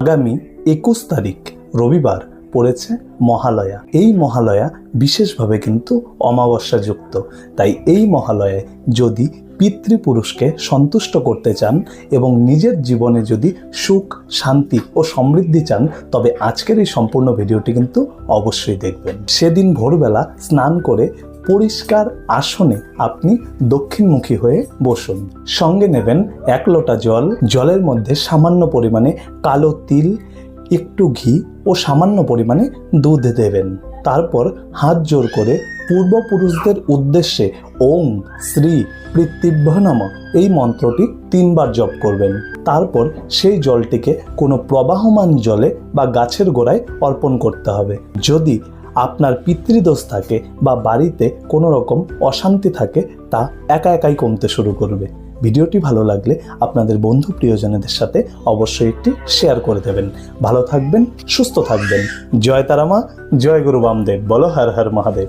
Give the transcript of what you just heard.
আগামী একুশ তারিখ রবিবার পড়েছে মহালয়া। এই মহালয়া বিশেষভাবে কিন্তু অমাবস্যাযুক্ত। তাই এই মহালয়ায় যদি পিতৃপুরুষকে সন্তুষ্ট করতে চান এবং নিজের জীবনে যদি সুখ, শান্তি ও সমৃদ্ধি চান, তবে আজকের এই সম্পূর্ণ ভিডিওটি কিন্তু অবশ্যই দেখবেন। সেদিন ভোরবেলা স্নান করে পরিষ্কার আসনে আপনি দক্ষিণমুখী হয়ে বসুন। সঙ্গে নেবেন এক লোটা জল। জলের মধ্যে সামান্য পরিমাণে কালো তিল, একটু ঘি ও সামান্য পরিমাণে দুধ দেবেন। তারপর হাত জোর করে পূর্বপুরুষদের উদ্দেশ্যে ওম শ্রী পৃথিব্য নম এই মন্ত্রটি তিনবার জপ করবেন। তারপর সেই জলটিকে কোনো প্রবাহমান জলে বা গাছের গোড়ায় অর্পণ করতে হবে। যদি আপনার পিতৃদোষ থাকে বা বাড়িতে কোনো রকম অশান্তি থাকে, তা একা একাই কমতে শুরু করবে। ভিডিওটি ভালো লাগলে আপনাদের বন্ধু প্রিয়জনেদের সাথে অবশ্যই একটি শেয়ার করে দেবেন। ভালো থাকবেন, সুস্থ থাকবেন। জয় তারামা, জয় গুরু বামদেব। বলো হর হর মহাদেব।